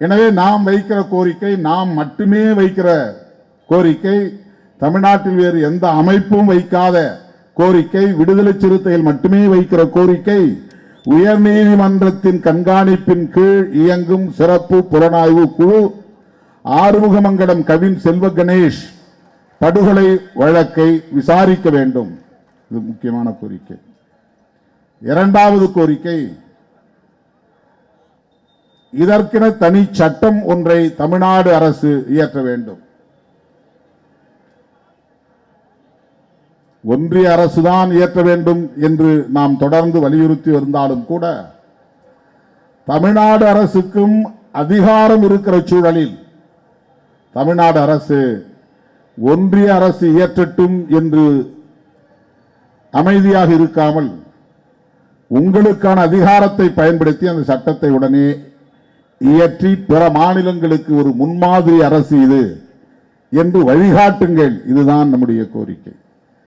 எனவே நாம் வைக்கிற கோரிக்கை நாம் மட்டுமே வைக்கிற கோரிக்கை தமிழ்நாட்டில் வேறு எந்த அமைப்பும் வைக்காத கோரிக்கை விடுதலை சிறுத்தைகள் மட்டுமே வைக்கிற கோரிக்கை உயர்நீதிமன்றத்தின் கண்காணிப்பின் கீழ் இயங்கும் சிறப்பு புலனாய்வு குழு ஆறுமுகமங்கலம் கவின் செல்வ கணேஷ் படுகொலை வழக்கை விசாரிக்க வேண்டும். இது முக்கியமான கோரிக்கை. இரண்டாவது கோரிக்கை இதற்கென தனி சட்டம் ஒன்றை தமிழ்நாடு அரசு இயற்ற வேண்டும். ஒன்றிய அரசுதான் இயற்ற வேண்டும் என்று நாம் தொடர்ந்து வலியுறுத்தி வந்தாலும் கூட தமிழ்நாடு அரசுக்கும் அதிகாரம் இருக்கிற சூழலில் தமிழ்நாடு அரசு ஒன்றிய அரசு இயற்றட்டும் என்று அமைதியாக இருக்காமல் உங்களுக்கான அதிகாரத்தை பயன்படுத்தி அந்த சட்டத்தை உடனே இயற்றி பிற மாநிலங்களுக்கு ஒரு முன்மாதிரி அரசு இது என்று வழிகாட்டுங்கள். இதுதான் நம்முடைய கோரிக்கை.